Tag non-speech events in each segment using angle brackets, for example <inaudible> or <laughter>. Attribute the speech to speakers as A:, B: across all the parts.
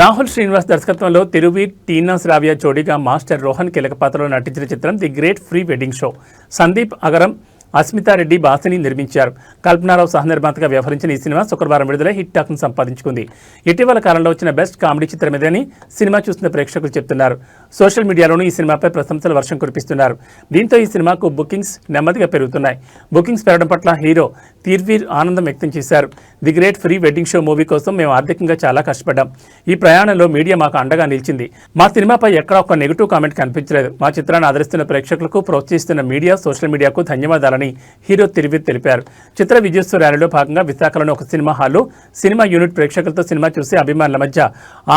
A: రాహుల్ శ్రీనివాస్ దర్శకత్వంలో తిరువీర్ టీనాస్ రావియా జోడీగా మాస్టర్ రోహన్ కీలక పాత్రలో నటించిన చిత్రం the great free wedding show. Sandeep Agaram Asmita Reddy Basini నిర్మించారు. కల్పనారావు సహనిర్మాతగా వ్యవహరించిన ఈ సినిమా శుక్రవారం విడుదలై హిట్ టాక్ను సంపాదించుకుంది. ఇటీవల కాలంలో వచ్చిన బెస్ట్ కామెడీ చిత్రం ఇదని సినిమా చూసిన ప్రేక్షకులు చెప్తున్నారు. సోషల్ మీడియాలోనూ ఈ సినిమాపై ప్రశంసల వర్షం కురిపిస్తున్నారు. దీంతో ఈ సినిమాకు బుకింగ్స్ నెమ్మదిగా పెరుగుతున్నాయి. బుకింగ్స్ పెరగడం పట్ల హీరో తీర్వీర్ ఆనందం వ్యక్తం చేశారు. The great free wedding show movie కోసం మేము ఆర్థికంగా చాలా కష్టపడ్డాం. ఈ ప్రయాణంలో మీడియా మాకు అండగా నిలిచింది. మా సినిమాపై ఎక్కడ ఒక నెగిటివ్ కామెంట్ కనిపించలేదు. మా చిత్రాన్ని ఆదరిస్తున్న ప్రేక్షకులకు ప్రోత్సహిస్తున్న మీడియా సోషల్ మీడియాకు ధన్యవాదాలని హీరో తిరువీర్ తెలిపారు. చిత్ర విజయోత్సవ ర్యాలీలో భాగంగా విశాఖలోని ఒక సినిమా హాల్లో సినిమా యూనిట్ ప్రేక్షకులతో సినిమా చూసి అభిమానుల మధ్య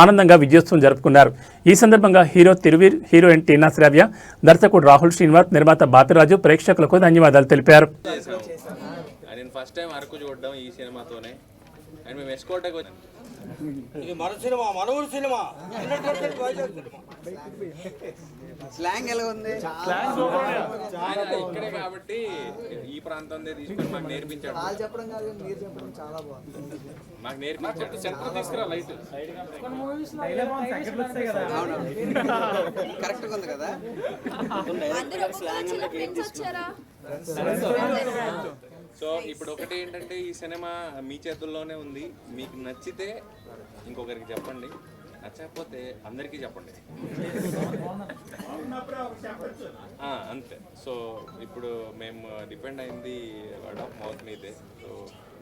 A: ఆనందంగా విజయోత్సవం జరుపుకున్నారు. ఈ సందర్భంగా హీరో తిరువీర్ హీరోయిన్ టీనా శ్రావ్య దర్శకుడు రాహుల్ శ్రీనివాస్ నిర్మాత బాపిరాజు ప్రేక్షకులకు ధన్యవాదాలు తెలిపారు.
B: ఫస్ట్ టైం అరకు చూడడం ఈ సినిమాతోనే. అండ్ మేము ఎస్కోటకి వచ్చి
C: ఇది మన సినిమా మన ఊరు సినిమా
D: స్లాంగ్ ఎలా ఉంది?
B: ఇక్కడే కాబట్టి ఈ ప్రాంతం తీసుకొని మాకు నేర్పించాడు.
D: వాళ్ళు చెప్పడం కాదు మీరు చెప్పడం చాలా బాగుంది.
B: మాకు నేర్పించాడు. సెంటర్ తీసుకురా లైట్
D: కరెక్ట్గా ఉంది కదా?
E: వచ్చారా?
B: సో ఇప్పుడు ఒకటి ఏంటంటే ఈ సినిమా మీ చేతుల్లోనే ఉంది. మీకు నచ్చితే ఇంకొకరికి చెప్పండి. నచ్చకపోతే అందరికీ చెప్పండి. ఆ, అంతే. సో ఇప్పుడు మేము డిపెండ్ అయింది వర్డ్ ఆఫ్ మౌత్ మీదే. సో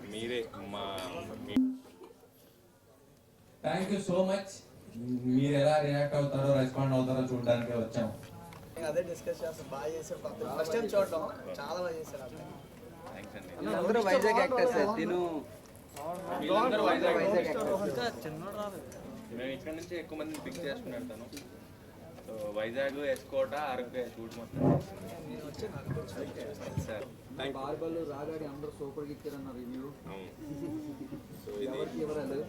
B: మీరే మా
F: థ్యాంక్ యూ సో మచ్ మీరు ఎలా రియాక్ట్ అవుతారో రెస్పాండ్ అవుతారో చూడడానికి వచ్చాం.
D: నేను అదే డిస్కస్ చేస్తాను బాగా చేశారు. ఫస్ట్ టైం చూడడం. చాలా బాగా చేశారు అందరూ వైజాగ్ యాక్టర్స్ తిను.
B: వీళ్ళందరూ వైజాగ్
D: వైజాగ్
B: మేము ఇక్కడ నుంచి ఎక్కువ మందిని పిక్ చేసుకుని సో వైజాగ్ ఎస్కోట అరకు షూట్ మొత్తం. సార్.
D: బార్బల్ రాగాడి అందరూ సూపర్ ఇచ్చారన్న రివ్యూ <laughs>
B: సో ఇది
D: వివరాలు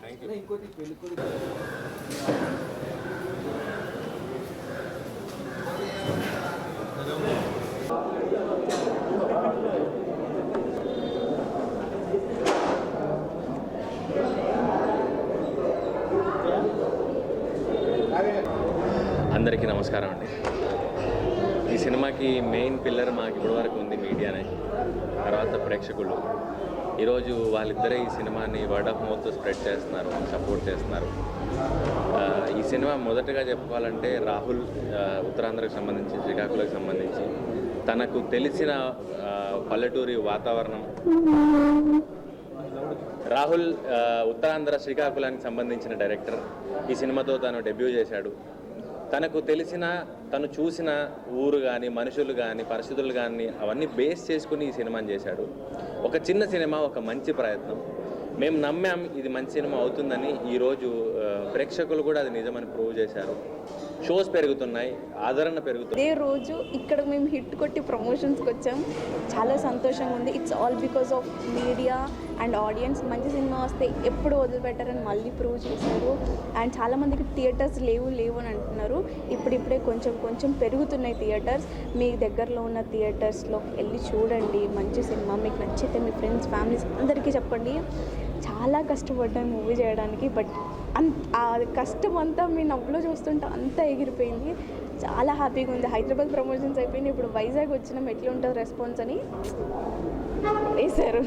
B: థ్యాంక్ యూ
D: ఇంకోటి పెళ్ళి
B: అందరికీ నమస్కారం అండి. ఈ సినిమాకి మెయిన్ పిల్లర్ మాకు ఇప్పటివరకు ఉంది మీడియానే తర్వాత ప్రేక్షకులు. ఈరోజు వాళ్ళిద్దరే ఈ సినిమాని వర్డ్ ఆఫ్ మౌత్ స్ప్రెడ్ చేస్తున్నారు సపోర్ట్ చేస్తున్నారు. ఈ సినిమా మొదటగా చెప్పుకోవాలంటే రాహుల్ ఉత్తరాంధ్రకు సంబంధించి శ్రీకాకుళకు సంబంధించి తనకు తెలిసిన పల్లెటూరి వాతావరణం. రాహుల్ ఉత్తరాంధ్ర శ్రీకాకుళానికి సంబంధించిన డైరెక్టర్ ఈ సినిమాతో తను డెబ్యూ చేశాడు. తనకు తెలిసిన తను చూసిన ఊరు కానీ మనుషులు కానీ పరిస్థితులు కానీ అవన్నీ బేస్ చేసుకుని ఈ సినిమాని చేశాడు. ఒక చిన్న సినిమా ఒక మంచి ప్రయత్నం. మేము నమ్మాం ఇది మంచి సినిమా అవుతుందని ఈరోజు ప్రేక్షకులు కూడా అది నిజమని ప్రూవ్ చేశారు. షోస్ పెరుగుతున్నాయి ఆదరణ పెరుగుతుంది.
E: అదే రోజు ఇక్కడ మేము హిట్ కొట్టి ప్రమోషన్స్కి వచ్చాం. చాలా సంతోషంగా ఉంది. It's all because of media and audience మంచి సినిమా వస్తే ఎప్పుడు వదిలిపెట్టారని మళ్ళీ ప్రూవ్ చేశారు. అండ్ చాలామందికి థియేటర్స్ లేవు లేవు అని అంటున్నారు. ఇప్పుడిప్పుడే కొంచెం కొంచెం పెరుగుతున్నాయి థియేటర్స్ మీ దగ్గరలో ఉన్న థియేటర్స్లో వెళ్ళి చూడండి. మంచి సినిమా. మీకు నచ్చితే మీ ఫ్రెండ్స్ ఫ్యామిలీస్ అందరికీ చెప్పండి. చాలా కష్టపడ్డాను మూవీ చేయడానికి బట్ అంత ఆ కష్టం అంతా మీ నవ్వులో చూస్తుంటే అంతా ఎగిరిపోయింది. చాలా హ్యాపీగా ఉంది. హైదరాబాద్ ప్రమోషన్స్ అయిపోయింది ఇప్పుడు వైజాగ్ వచ్చినాం. ఎట్లా ఉంటుంది రెస్పాన్స్ అని వేశారు.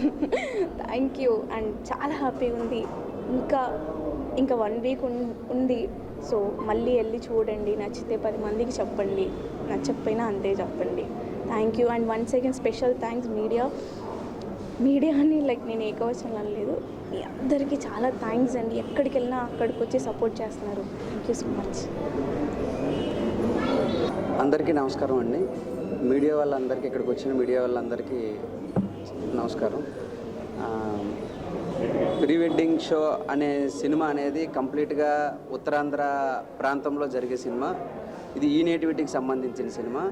E: Thank you. అండ్ చాలా హ్యాపీగా ఉంది. ఇంకా ఇంకా వన్ వీక్ ఉంది. సో మళ్ళీ వెళ్ళి చూడండి. నచ్చితే పది మందికి చెప్పండి. నచ్చకపోయినా అంతే చెప్పండి. Thank you. And one second special thanks media. మీడియాని లైక్ నేను ఏకవచనం అనలేదు మీ అందరికీ చాలా థ్యాంక్స్ అండి. ఎక్కడికి వెళ్ళినా అక్కడికి వచ్చి సపోర్ట్ చేస్తున్నారు. థ్యాంక్ యూ సో మచ్
D: అందరికీ నమస్కారం అండి. మీడియా వాళ్ళందరికీ ఇక్కడికి వచ్చిన మీడియా వాళ్ళందరికీ నమస్కారం. ప్రీ వెడ్డింగ్ షో అనే సినిమా అనేది కంప్లీట్గా ఉత్తరాంధ్ర ప్రాంతంలో జరిగే సినిమా. ఇది ఈ నేటివిటీకి సంబంధించిన సినిమా.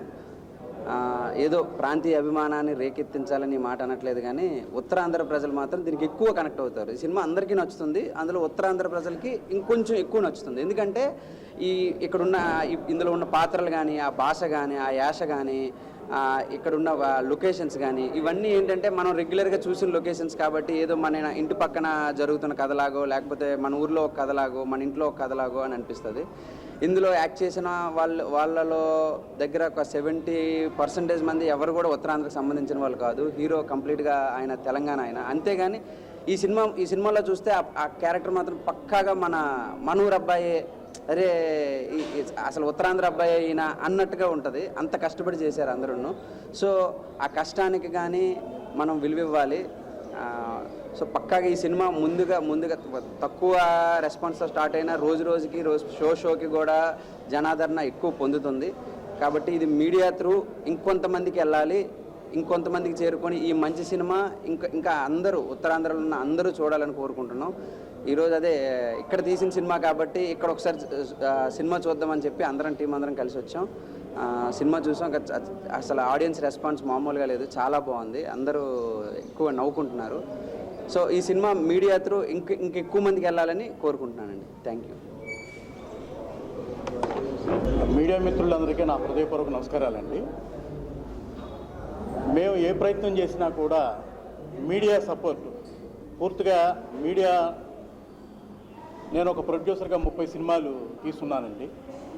D: ఏదో ప్రాంతీయ అభిమానాన్ని రేకెత్తించాలని మాట అనట్లేదు కానీ ఉత్తరాంధ్ర ప్రజలు మాత్రం దీనికి ఎక్కువ కనెక్ట్ అవుతారు. ఈ సినిమా అందరికీ నచ్చుతుంది. అందులో ఉత్తరాంధ్ర ప్రజలకి ఇంకొంచెం ఎక్కువ నచ్చుతుంది. ఎందుకంటే ఈ ఇక్కడున్న ఇందులో ఉన్న పాత్రలు కానీ ఆ భాష కానీ ఆ యాస కానీ ఇక్కడున్న లొకేషన్స్ కానీ ఇవన్నీ ఏంటంటే మనం రెగ్యులర్గా చూసిన లొకేషన్స్ కాబట్టి ఏదో మన ఇంటి పక్కన జరుగుతున్న కథలాగో లేకపోతే మన ఊర్లో ఒక కథలాగో మన ఇంట్లో ఒక కథలాగో అని అనిపిస్తుంది. ఇందులో యాక్ట్ చేసిన వాళ్ళ వాళ్ళలో దగ్గర ఒక సెవెంటీ పర్సెంటేజ్ మంది ఎవరు కూడా ఉత్తరాంధ్రకు సంబంధించిన వాళ్ళు కాదు. హీరో కంప్లీట్గా ఆయన తెలంగాణ ఆయన. అంతేగాని ఈ సినిమా ఈ సినిమాలో చూస్తే ఆ- ఆ క్యారెక్టర్ మాత్రం పక్కాగా మన మనూర్ అబ్బాయి అరే అసలు ఉత్తరాంధ్ర అబ్బాయి అయినా అన్నట్టుగా ఉంటుంది. అంత కష్టపడి చేశారు అందరూ సో ఆ కష్టానికి కానీ మనం విలువివ్వాలి. సో పక్కాగా ఈ సినిమా ముందుగా ముందుగా తక్కువ రెస్పాన్స్తో స్టార్ట్ అయినా రోజు రోజుకి రోజు షో షోకి కూడా జనాదరణ ఎక్కువ పొందుతుంది. కాబట్టి ఇది మీడియా త్రూ ఇంకొంతమందికి వెళ్ళాలి ఇంకొంతమందికి చేరుకొని ఈ మంచి సినిమా ఇంకా ఇంకా అందరూ ఉత్తరాంధ్రలో ఉన్న అందరూ చూడాలని కోరుకుంటున్నాం. ఈరోజు అదే ఇక్కడ తీసిన సినిమా కాబట్టి ఇక్కడ ఒకసారి సినిమా చూద్దామని చెప్పి అందరం టీం అందరం కలిసి వచ్చాం. సినిమా చూసాం. అసలు ఆడియన్స్ రెస్పాన్స్ మామూలుగా లేదు. చాలా బాగుంది. అందరూ ఎక్కువ నవ్వుకుంటున్నారు. సో ఈ సినిమా మీడియా త్రూ ఇంక ఇంక ఎక్కువ మందికి వెళ్ళాలని కోరుకుంటున్నానండి. థ్యాంక్ యూ
G: మీడియా మిత్రులందరికీ నా హృదయపూర్వక నమస్కారాలండి. మేము ఏ ప్రయత్నం చేసినా కూడా మీడియా సపోర్ట్ పూర్తిగా మీడియా నేను ఒక ప్రొడ్యూసర్గా ముప్పై సినిమాలు తీస్తున్నానండి.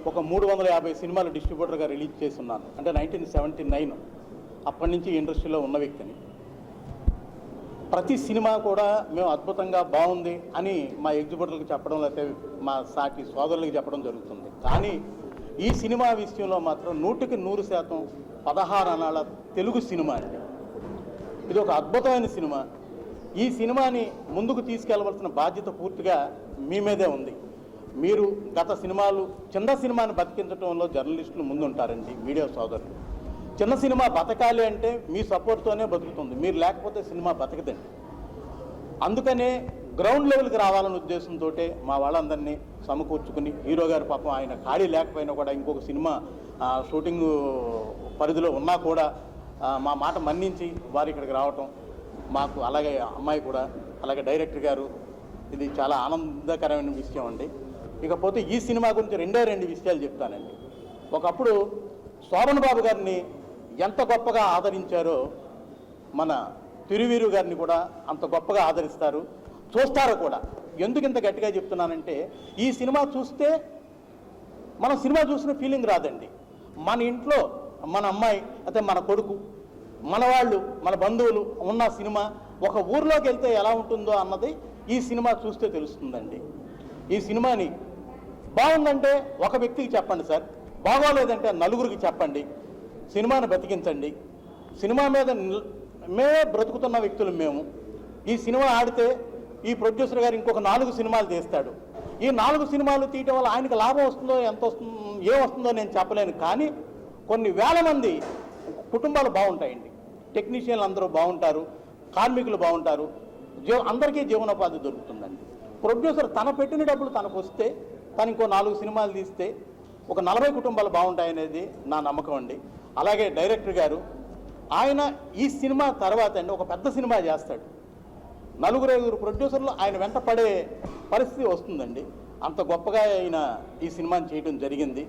G: ఒక మూడు వందల యాభై సినిమాలు డిస్ట్రిబ్యూటర్గా రిలీజ్ చేస్తున్నాను. అంటే నైన్టీన్ సెవెంటీ నైన్ అప్పటి నుంచి ఇండస్ట్రీలో ఉన్న వ్యక్తిని. ప్రతి సినిమా కూడా మేము అద్భుతంగా బాగుంది అని మా ఎగ్జిబ్యూటర్లకు చెప్పడం లేకపోతే మా సాటి సోదరులకు చెప్పడం జరుగుతుంది. కానీ ఈ సినిమా విషయంలో మాత్రం నూటికి నూరు శాతం పదహారు అనాల తెలుగు సినిమా అండి. ఇది ఒక అద్భుతమైన సినిమా. ఈ సినిమాని ముందుకు తీసుకెళ్ళవలసిన బాధ్యత పూర్తిగా మీ మీదే ఉంది. మీరు గత సినిమాలు చిన్న సినిమాని బతికించడంలో జర్నలిస్టులు ముందుంటారండి మీడియా సోదరులు. చిన్న సినిమా బతకాలి అంటే మీ సపోర్ట్తోనే బతుకుతుంది మీరు లేకపోతే సినిమా బతకదండి. అందుకనే గ్రౌండ్ లెవెల్కి రావాలనే ఉద్దేశంతో మా వాళ్ళందరినీ సమకూర్చుకుని హీరో గారు పాపం ఆయన ఖాళీ లేకపోయినా కూడా ఇంకొక సినిమా షూటింగ్ పరిధిలో ఉన్నా కూడా మా మాట మన్నించి వారు ఇక్కడికి రావటం మాకు అలాగే అమ్మాయి కూడా అలాగే డైరెక్టర్ గారు ఇది చాలా ఆనందకరమైన విషయం అండి. ఇకపోతే ఈ సినిమా గురించి రెండే రెండు విషయాలు చెప్తానండి. ఒకప్పుడు శోభన్ బాబు గారిని ఎంత గొప్పగా ఆదరించారో మన తిరువీరు గారిని కూడా అంత గొప్పగా ఆదరిస్తారు చూస్తారు కూడా. ఎందుకు ఇంత గట్టిగా చెప్తున్నానంటే ఈ సినిమా చూస్తే మనం సినిమా చూసిన ఫీలింగ్ రాదండి. మన ఇంట్లో మన అమ్మాయి అయితే మన కొడుకు మన వాళ్ళు మన బంధువులు ఉన్న సినిమా ఒక ఊర్లోకి వెళ్తే ఎలా ఉంటుందో అన్నది ఈ సినిమా చూస్తే తెలుస్తుందండి. ఈ సినిమాని బాగుందంటే ఒక వ్యక్తికి చెప్పండి సార్. బాగోలేదంటే నలుగురికి చెప్పండి. సినిమాని బతికించండి సినిమా మీద మే మేమే బ్రతుకుతున్న వ్యక్తులు మేము. ఈ సినిమా ఆడితే ఈ ప్రొడ్యూసర్ గారు ఇంకొక నాలుగు సినిమాలు తీస్తాడు. ఈ నాలుగు సినిమాలు తీయటం వల్ల ఆయనకి లాభం వస్తుందో ఎంత వస్తుందో ఏం వస్తుందో నేను చెప్పలేను. కానీ కొన్ని వేల మంది కుటుంబాలు బాగుంటాయండి. టెక్నీషియన్లు అందరూ బాగుంటారు. కార్మికులు బాగుంటారు. జీవ అందరికీ జీవనోపాధి దొరుకుతుందండి. ప్రొడ్యూసర్ తన పెట్టిన డబ్బులు తనకు వస్తే కానీ ఇంకో నాలుగు సినిమాలు తీస్తే ఒక నలభై కుటుంబాలు బాగుంటాయనేది నా నమ్మకం అండి. అలాగే డైరెక్టర్ గారు ఆయన ఈ సినిమా తర్వాత అండి ఒక పెద్ద సినిమా చేస్తాడు. నలుగురు ఐదుగురు ప్రొడ్యూసర్లు ఆయన వెంట పడే పరిస్థితి వస్తుందండి. అంత గొప్పగా ఆయన ఈ సినిమాని చేయడం జరిగింది.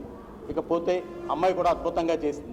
G: ఇకపోతే అమ్మాయి కూడా అద్భుతంగా చేసింది.